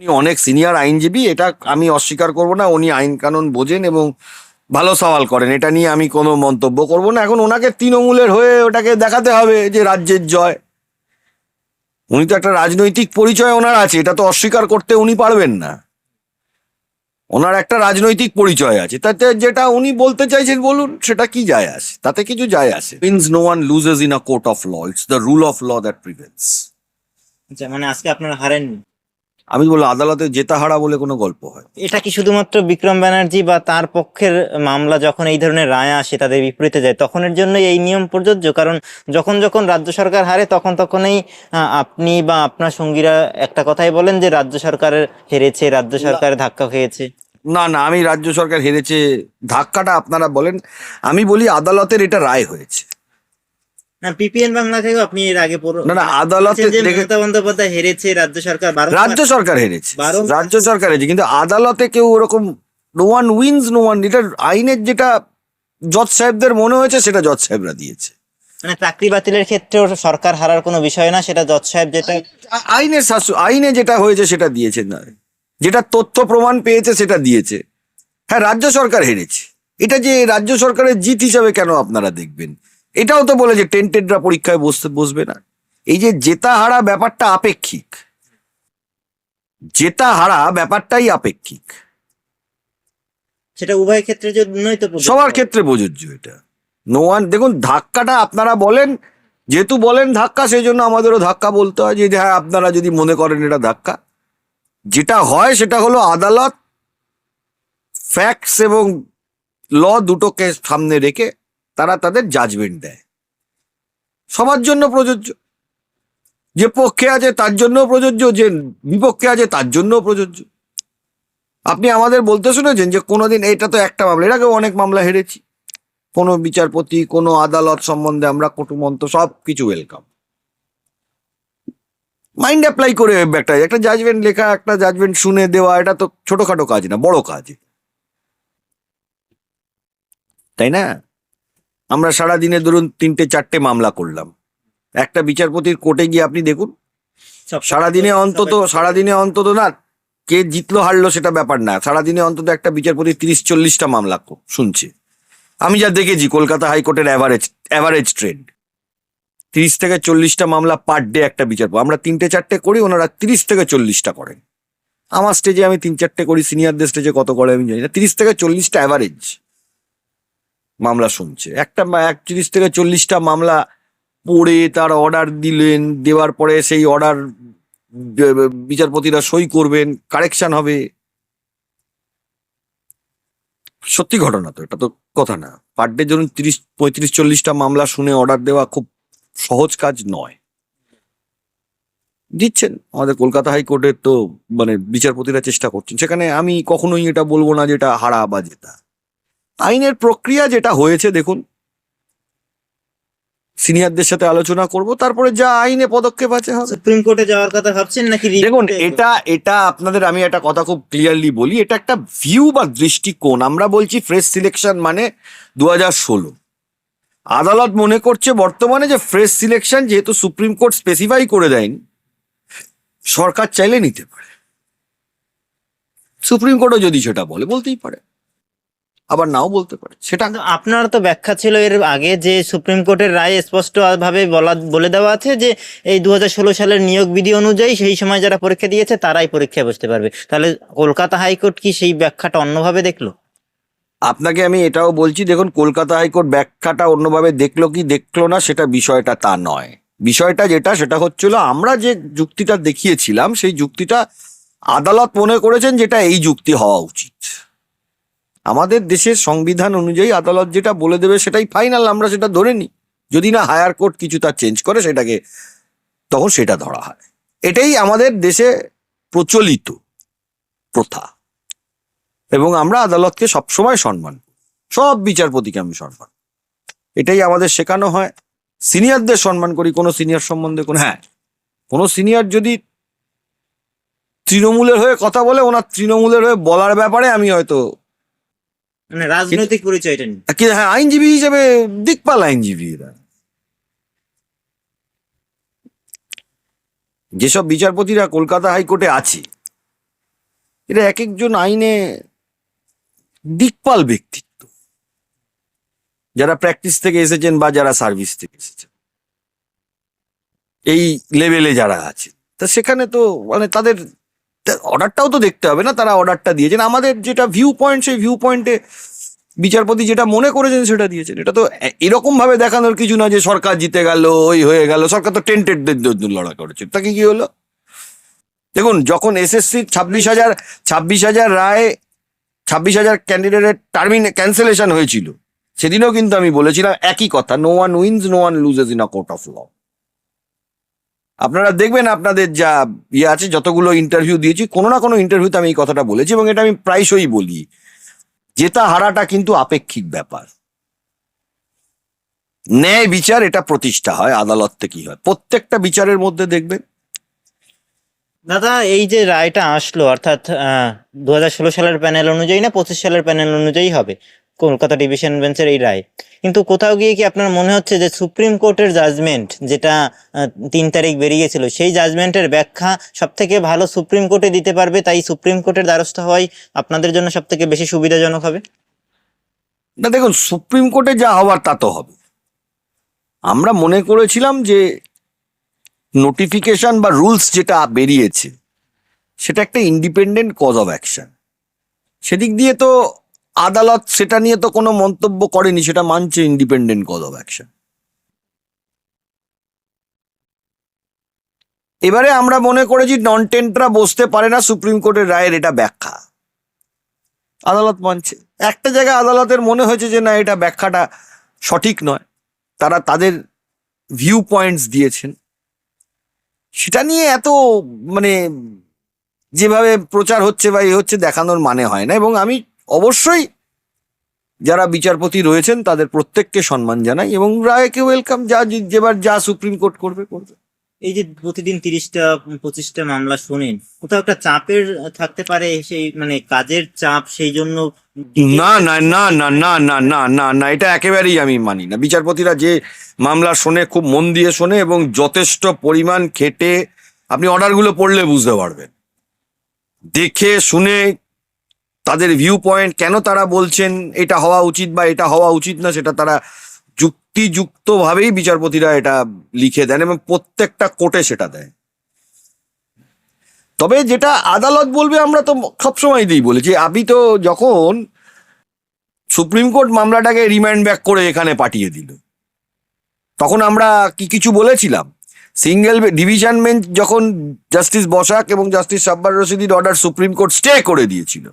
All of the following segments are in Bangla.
উনি অনেক সিনিয়র আইনজীবী, এটা আমি অস্বীকার করব না, উনি আইন কানুন বোঝেন এবং ভালো সওয়াল করেন। এটা নিয়ে আমি কোনো মন্তব্য করব না। এখন ওনাকে তৃণমূলের হয়ে ওটাকে দেখাতে হবে যে রাজ্যের জয়। উনি তো একটা রাজনৈতিক পরিচয় ওনার আছে, এটা তো অস্বীকার করতে উনি পারবেন না। ওনার একটা রাজনৈতিক পরিচয় আছে। তাতে যেটা উনি বলতে চাইছেন, বলুন, সেটা কি যায় আসে? তাতে কিছু যায় আসে। Means no one loses in a court of law it's the rule of law that prevails আচ্ছা মানে আজকে আপনারা হারেননি? আমি বললাম আদালতে জেতা হারা বলে কোনো গল্প হয়। এটা কি শুধুমাত্র বিক্রম ব্যানার্জি বা তার পক্ষের মামলা যখন এই ধরনের রায় আসে তাদের বিপরীতে যায় তখনের জন্য এই নিয়ম প্রযোজ্য? কারণ যখন যখন রাজ্য সরকার হারে তখন তখনই আপনি বা আপনার সঙ্গীরা একটা কথাই বলেন যে রাজ্য সরকারের হেরেছে রাজ্য সরকারের ধাক্কা খেয়েছে। না না আমি রাজ্য সরকার হেরেছে ধাক্কাটা আপনারা বলেন। আমি বলি আদালতের এটা রায় হয়েছে। না পিপিএন বাংলা থেকেও আপনি এর আগে পড়ো- না না আদালতে মমতা বন্দ্যোপাধ্যায় হেরেছে রাজ্য সরকার রাজ্য সরকার হেরেছে। রাজ্য সরকার হেরেছে কিন্তু আদালতে কেউ ওরকম no one wins no one এটা আইনের যেটা জজ সাহেবদের মনে হয়েছে সেটা জজ সাহেবরা দিয়েছে। মানে চাকরি বাতিলের ক্ষেত্রেও সরকার হারার কোনো বিষয় না সেটা জজ সাহেব যেটা আইনের শাসু আইনে যেটা হয়েছে সেটা দিয়েছে না। যেটা তথ্য প্রমাণ পেয়েছে সেটা দিয়েছে। হ্যাঁ রাজ্য সরকার হেরেছে। এটা যে রাজ্য সরকারের জিত হিসাবে কেন আপনারা দেখবেন? এটাও তো বলে যে টেন্টেডরা পরীক্ষায় বসতে বসবে না। এই যে জেতা হারা ব্যাপারটা আপেক্ষিক। জেতা হারা ব্যাপারটাই আপেক্ষিক। সেটা উভয় ক্ষেত্রে তো সবার ক্ষেত্রে প্রযোজ্য এটা। নো ওয়ান দেখুন ধাক্কাটা আপনারা বলেন যেহেতু বলেন ধাক্কা সেই জন্য আমাদেরও ধাক্কা বলতে হয় যে হ্যাঁ আপনারা যদি মনে করেন এটা ধাক্কা। যেটা হয় সেটা হলো আদালত ফ্যাক্টস এবং ল দুটোকে সামনে রেখে তারা তাদের জাজমেন্ট দেয়। সবার জন্য প্রযোজ্য। যে পক্ষে আছে তার জন্য প্রযোজ্য, যে বিপক্ষে আছে তার জন্য প্রযোজ্য। আপনি আমাদের বলতে শুনেছেন যে কোনোদিন এটা তো একটা মামলা, এর আগেও অনেক মামলা হেরেছি। কোনো বিচারপতি, কোনো আদালত সম্বন্ধে আমরা কটুমন্ত, সব কিছু ওয়েলকাম মাইন্ড অ্যাপ্লাই করে একটা একটা জাজমেন্ট লেখা, একটা জাজমেন্ট শুনে দেওয়া, এটা তো ছোটখাটো কাজ না, বড় কাজ। তাই না? আমরা সারা দিনে ধরুন তিনটে চারটে মামলা করলাম। একটা বিচারপতির কোর্টে গিয়ে আপনি দেখুন সারাদিনে অন্তত সারাদিনে অন্তত না কে জিতলো হারলো সেটা ব্যাপার না। সারাদিনে অন্তত একটা বিচারপতি তিরিশ চল্লিশটা মামলা কো- শুনছে। আমি যা দেখেছি কলকাতা হাইকোর্টের অ্যাভারেজ অ্যাভারেজ ট্রেন্ড তিরিশ থেকে চল্লিশটা মামলা পার ডে একটা বিচারপতি। আমরা তিনটে চারটে করি ওনারা তিরিশ থেকে চল্লিশটা করেন। আমার স্টেজে আমি তিন চারটে করি সিনিয়রদের স্টেজে কত করে আমি জানি না। তিরিশ থেকে চল্লিশটা অ্যাভারেজ মামলা শুনছে। একটা একত্রিশ থেকে চল্লিশটা মামলা পড়ে, তার অর্ডার দিলেন, দেওয়ার পরে সেই অর্ডার বিচারপতিরা সই করবেন কারেকশন হবে। সত্যি ঘটনা তো, এটা তো কথা না। পার ডে ধরুন তিরিশ, পঁয়ত্রিশ, চল্লিশটা মামলা শুনে অর্ডার দেওয়া খুব সহজ কাজ নয়। দিচ্ছেন। আমাদের কলকাতা হাইকোর্টের তো মানে বিচারপতিরা চেষ্টা করছেন। সেখানে আমি কখনোই এটা বলব না যেটা হারা বা জেতা আইনের প্রক্রিয়া যেটা হয়েছে দেখুন। সিনিয়রদের সাথে আলোচনা করব তারপরে যা আইনে পদক্ষেপ আছে হবে। সুপ্রিম কোর্টে যাওয়ার কথা ভাবছেন নাকি দেখুন এটা এটা আপনাদের আমি একটা কথা খুব ক্লিয়ারলি বলি এটা একটা ভিউ বা দৃষ্টিকোণ। আমরা বলছি ফ্রেশ সিলেকশন মানে দু হাজার ষোলো। আদালত মনে করছে বর্তমানে যে ফ্রেশ সিলেকশন যেহেতু সুপ্রিম কোর্ট স্পেসিফাই করে দেয়নি সরকার চাইলে নিতে পারে। সুপ্রিম কোর্টও যদি সেটা বলে বলতেই পারে। আবার নাও বলতে পারে। সেটা আপনার তো ব্যাখ্যা ছিল এর আগে যে সুপ্রিম কোর্টের রায় স্পষ্ট ভাবে বলা বলে দেওয়া আছে যে এই দু হাজার ষোলো সালের নিয়োগ বিধি অনুযায়ী সেই সময় যারা পরীক্ষা দিয়েছে তারাই পরীক্ষায় বসতে পারবে। তাহলে কলকাতা হাইকোর্ট কি সেই ব্যাখ্যাটা অন্যভাবে দেখল? আপনাকে আমি এটাও বলছি দেখুন কলকাতা হাইকোর্ট ব্যাখ্যাটা অন্যভাবে দেখল কি দেখল না সেটা বিষয়টা তা নয়। বিষয়টা যেটা সেটা হচ্ছিল আমরা যে যুক্তিটা দেখিয়েছিলাম সেই যুক্তিটা আদালত মনে করেছেন যেটা এই যুক্তি হওয়া উচিত। আমাদের দেশের সংবিধান অনুযায়ী আদালত যেটা বলে দেবে সেটাই ফাইনাল, আমরা সেটা ধরে নিই। যদি না হায়ার কোর্ট কিছু তার চেঞ্জ করে সেটাকে, তখন সেটা ধরা হয়। এটাই আমাদের দেশে প্রচলিত প্রথা। এবং আমরা আদালতকে সবসময় সম্মান। সব বিচারপতিকে আমি সম্মান এটাই আমাদের শেখানো হয়। সিনিয়রদের সম্মান করি, কোনো সিনিয়র সম্বন্ধে কোনো হ্যাঁ কোনো সিনিয়র যদি তৃণমূলের হয়ে কথা বলে, ওনার তৃণমূলের হয়ে বলার ব্যাপারে আমি হয়তো মানে রাজনৈতিক পরিচয়টা নেই হ্যাঁ আইনজীবী হিসেবে দিকপাল আইনজীবী এরা। যেসব বিচারপতিরা কলকাতা হাইকোর্টে আছে, এরা এক একজন আইনে দিকপাল ব্যক্তিত্ব। যারা প্র্যাকটিস থেকে এসেছেন বা যারা সার্ভিস থেকে এসেছেন। এই লেভেলে যারা আছে তা সেখানে তো মানে তাদের অর্ডারটাও তো দেখতে হবে না, তারা অর্ডারটা দিয়েছেন। আমাদের যেটা ভিউ পয়েন্ট সেই ভিউ পয়েন্টে বিচারপতি যেটা মনে করেছেন সেটা দিয়েছেন। এটা তো এরকম ভাবে দেখানোর কিছু না যে সরকার জিতে গেল, ওই হয়ে গেল, সরকার তো টেন্টেডদের লড়া করেছে। তাকে কি হলো? দেখুন, যখন এসএসসি ছাব্বিশ হাজার ছাব্বিশ হাজার রায়, ছাব্বিশ হাজার ক্যান্ডিডেটের টার্মিন ক্যান্সেলেশন হয়েছিল, সেদিনও কিন্তু আমি বলেছিলাম একই কথা no one wins no one loses in a court of law আপনারা দেখবেন আপনাদের যা ইয়ে আছে, যতগুলো ইন্টারভিউ দিয়েছি, কোনো না কোনো ইন্টারভিউতে আমি এই কথাটা বলেছি এবং এটা আমি প্রায়শই বলি। জেতা হারাটা কিন্তু আপেক্ষিক ব্যাপার। ন্যায় বিচার এটা প্রতিষ্ঠা হয়, আদালত থেকেই হয়? প্রত্যেকটা বিচারের মধ্যে দেখবেন। দাদা, এই যে রায়টা আসলো, অর্থাৎ দু হাজার ষোলো সালের প্যানেল অনুযায়ী না, পঁচিশ সালের প্যানেল অনুযায়ী হবে? কলকাতা ডিভিশন বেঞ্চের এই রায়। কিন্তু কোথাও গিয়ে কি আপনার মনে হচ্ছে যে সুপ্রিম কোর্টের জাজমেন্ট যেটা তিন তারিখ বেরিয়েছিল সেই জাজমেন্টের ব্যাখ্যা সব থেকে ভালো সুপ্রিম কোর্টে দিতে পারবে, তাই সুপ্রিম কোর্টের দ্বারস্থ হওয়াই আপনাদের জন্য সব থেকে বেশি সুবিধাজনক হবে? না, দেখুন, সুপ্রিম কোর্টে যা হওয়ার তা তো হবে। আমরা মনে করেছিলাম যে নোটিফিকেশন বা রুলস যেটা বেরিয়েছে, সেটা একটা ইন্ডিপেন্ডেন্ট কজ অফ অ্যাকশন সেদিক দিয়ে তো আদালত সেটা নিয়ে তো কোনো মন্তব্য করেনি, সেটা মানছে ইন্ডিপেন্ডেন্ট কজ অফ অ্যাকশন এবারে আমরা মনে করেছি নন টেন্টরা বসতে পারে না, সুপ্রিম কোর্টের রায়ের এটা ব্যাখ্যা। আদালত মানছে। একটা জায়গায় আদালতের মনে হয়েছে যে না, এটা ব্যাখ্যাটা সঠিক নয়। তারা তাদের ভিউ পয়েন্টস দিয়েছেন। সেটা নিয়ে এত মানে যেভাবে প্রচার হচ্ছে বা এ হচ্ছে দেখানোর মানে হয় না। এবং আমি অবশ্যই যারা বিচারপতি রয়েছেন তাদের প্রত্যেককে সম্মান জানাই এবং রায়কে ওয়েলকাম যা যেবার যা সুপ্রিম কোর্ট করবে করবে এই যে প্রতিদিন তিরিশটা পঁচিশটা মামলা শুনেন কোথাও একটা চাপের থাকতে পারে সেই মানে কাজের চাপ সেই জন্য না না না না না না না না না এটা একেবারেই আমি মানি না বিচারপতিরা যে মামলা শোনে খুব মন দিয়ে শোনে এবং যথেষ্ট পরিমাণ খেটে আপনি অর্ডারগুলো পড়লে বুঝতে পারবেন দেখে শুনে তাদের ভিউ পয়েন্ট কেন তারা বলছেন এটা হওয়া উচিত বা এটা হওয়া উচিত না, সেটা তারা যুক্তিযুক্তভাবেই বিচারপতিরা এটা লিখে দেন এবং প্রত্যেকটা কোর্টে সেটা দেয়। তবে যেটা আদালত বলবে আমরা তো সবসময় দিই বলেছি আপনি তো যখন সুপ্রিম কোর্ট মামলাটাকে রিমান্ড ব্যাক করে এখানে পাঠিয়ে দিল, তখন আমরা কি কিছু বলেছিলাম? সিঙ্গেল ডিভিশন বেঞ্চ যখন জাস্টিস বসাক এবং জাস্টিস সাব্বার রশিদির অর্ডার সুপ্রিম কোর্ট স্টে করে দিয়েছিল।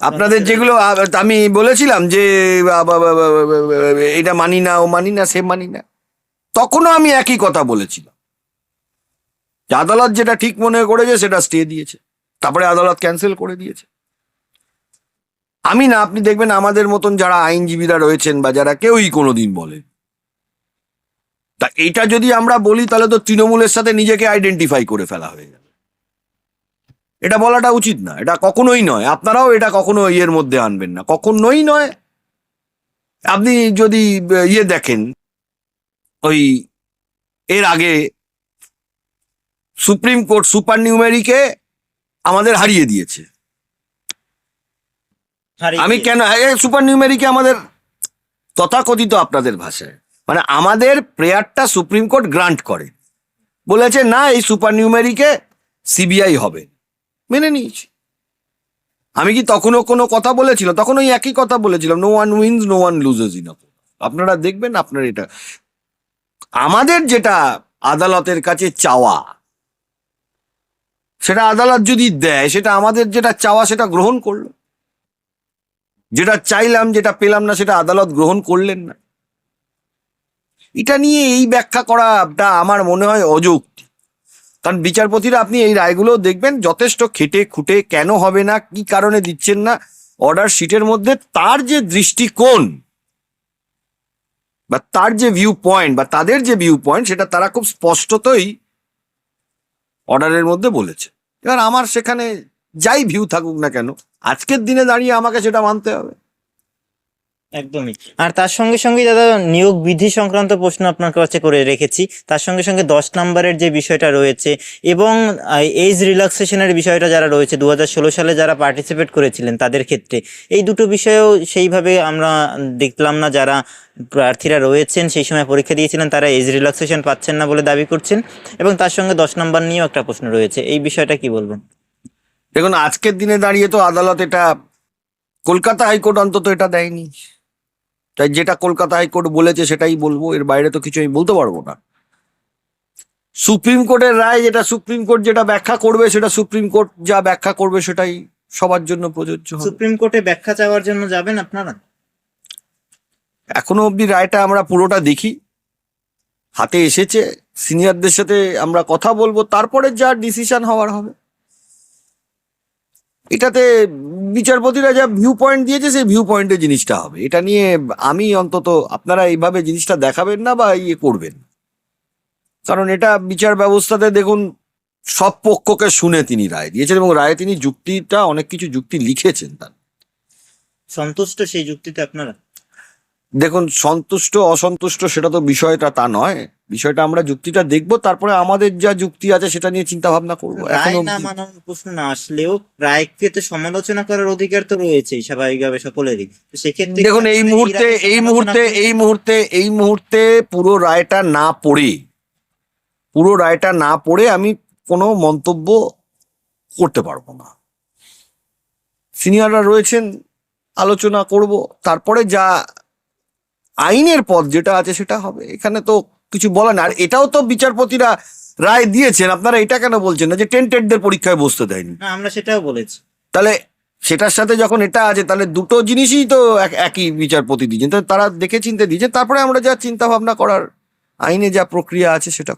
আপনাদের যেগুলো আমি বলেছিলাম যে এটা মানি না ও মানি না সে মানি না তখনও আমি একই কথা বলেছিলাম। আদালত যেটা ঠিক মনে করেছে সেটা স্টে দিয়েছে। তারপরে আদালত ক্যান্সেল করে দিয়েছে। আমি না আপনি দেখবেন আমাদের মতন যারা আইনজীবীরা রয়েছেন বা যারা কেউই কোনোদিন বলে তা এটা যদি আমরা বলি তাহলে তো তৃণমূলের সাথে নিজেকে আইডেন্টিফাই করে ফেলা হয়ে যাবে এটা বলাটা উচিত না এটা কখনোই নয়। আপনারাও এটা কখনো ইয়ের মধ্যে আনবেন না। কখনোই নয় আপনি যদি ইয়ে দেখেন ওই এর আগে সুপ্রিম কোর্ট সুপার নিউমেরিকে আমাদের হারিয়ে দিয়েছে। আমি কেন সুপার নিউমেরিকে আমাদের তথাকথিত আপনাদের ভাষায় মানে আমাদের প্রেয়ারটা সুপ্রিম কোর্ট গ্রান্ট করে। বলেছে না এই সুপার নিউমেরিকে সিবিআই হবে। মেনে নিয়েছি। আমি কি তখনও কোনো কথা বলেছিলাম তখন ওই একই কথা বলেছিলাম no one wins no one loses in আপনারা দেখবেন আপনার এটা। আমাদের যেটা আদালতের কাছে চাওয়া, সেটা আদালত যদি দেয়, সেটা আমাদের যেটা চাওয়া, সেটা গ্রহণ করল। যেটা চাইলাম, যেটা পেলাম না, সেটা আদালত গ্রহণ করলেন না। এটা নিয়ে এই ব্যাখ্যা করাটা আমার মনে হয় অযৌক্তি কারণ বিচারপতিরা আপনি এই রায়গুলো দেখবেন যথেষ্ট খেটে খুঁটে কেন হবে না, কি কারণে দিচ্ছেন না অর্ডার শিটের মধ্যে তার যে দৃষ্টিকোণ বা তার যে ভিউ পয়েন্ট বা তাদের যে ভিউ পয়েন্ট সেটা তারা খুব স্পষ্টতই অর্ডারের মধ্যে বলেছে। এবার আমার সেখানে যাই ভিউ থাকুক না কেন, আজকের দিনে দাঁড়িয়ে আমাকে সেটা মানতে হবে। একদমই। আর তার সঙ্গে সঙ্গে দাদা, নিয়োগ বিধি সংক্রান্ত প্রশ্ন আপনার কাছে করে রেখেছি। তার সঙ্গে সঙ্গে দশ নম্বরের যে বিষয়টা রয়েছে এবং এজ রিল্যাক্সেশনের বিষয়টা যারা রয়েছে দু হাজার ষোলো সালে যারা পার্টিসিপেট করেছিলেন তাদের ক্ষেত্রে, এই দুটো বিষয়েও সেইভাবে আমরা দেখলাম না যারা প্রার্থীরা রয়েছেন, সেই সময় পরীক্ষা দিয়েছিলেন, তারা এজ রিল্যাক্সেশন পাচ্ছেন না বলে দাবি করছেন এবং তার সঙ্গে দশ নম্বর নিয়েও একটা প্রশ্ন রয়েছে। এই বিষয়টা কি বলবেন দেখুন, আজকের দিনে দাঁড়িয়ে তো আদালত এটা, কলকাতা হাইকোর্ট অন্তত এটা দেয়নি। তাই যেটা কলকাতা হাইকোর্ট বলেছে সেটাই বলব এর বাইরে তো কিছু আমি বলতে পারব না। সুপ্রিম কোর্টের রায় যেটা সুপ্রিম কোর্ট যেটা ব্যাখ্যা করবে সেটা সুপ্রিম কোর্ট যা ব্যাখ্যা করবে সেটাই সবার জন্য প্রযোজ্য সুপ্রিম কোর্টে ব্যাখ্যা চাওয়ার জন্য যাবেন আপনারা? এখনও অবধি রায়টা আমরা পুরোটা দেখি। হাতে এসেছে সিনিয়রদের সাথে আমরা কথা বলব তারপরে যা ডিসিশন হওয়ার হবে। এটাতে বিচারপতিরা যা ভিউ পয়েন্ট দিয়েছে সেই ভিউ পয়েন্টে জিনিসটা হবে। এটা নিয়ে আমি অন্তত আপনারা এইভাবে জিনিসটা দেখাবেন না বা ইয়ে করবেন। কারণ এটা বিচার ব্যবস্থাতে দেখুন সব পক্ষকে শুনে তিনি রায় দিয়েছেন এবং রায়ে তিনি যুক্তিটা অনেক কিছু যুক্তি লিখেছেন তার। সন্তুষ্ট সেই যুক্তিতে আপনারা? দেখুন সন্তুষ্ট অসন্তুষ্ট সেটা তো বিষয়টা তা নয়। বিষয়টা আমরা যুক্তিটা দেখব তারপরে আমাদের যা যুক্তি আছে সেটা নিয়ে চিন্তা ভাবনা করব। রায় না মানার প্রশ্ন না আসলেও রায়কে তো সমালোচনা করার অধিকার তো রয়েছেই স্বাভাবিকভাবে সকলেরই। তো সেক্ষেত্রে দেখুন এই মুহূর্তে এই মুহূর্তে এই মুহূর্তে এই মুহূর্তে পুরো রায়টা না পড়ে পুরো রায়টা না পড়ে আমি কোনো মন্তব্য করতে পারব না। সিনিয়ররা রয়েছেন আলোচনা করব তারপরে যা আইনের পথ যেটা আছে সেটা হবে। এখানে তো কিছু বলেন। না আর এটাও তো বিচারপতিরা রায় দিয়েছেন। আপনারা এটা কেন বলছেন না যে টেন্টেডদের পরীক্ষায় বসতে দেয়নি? না আমরা সেটাও বলেছি। তাহলে সেটার সাথে যখন এটা আছে তাহলে দুটো জিনিসই তো এক- একই বিচারপতি দিয়েছেন। তাহলে তারা দেখে চিনতে দিয়েছেন। তারপরে আমরা যা চিন্তা ভাবনা করার আইনে যা প্রক্রিয়া আছে সেটা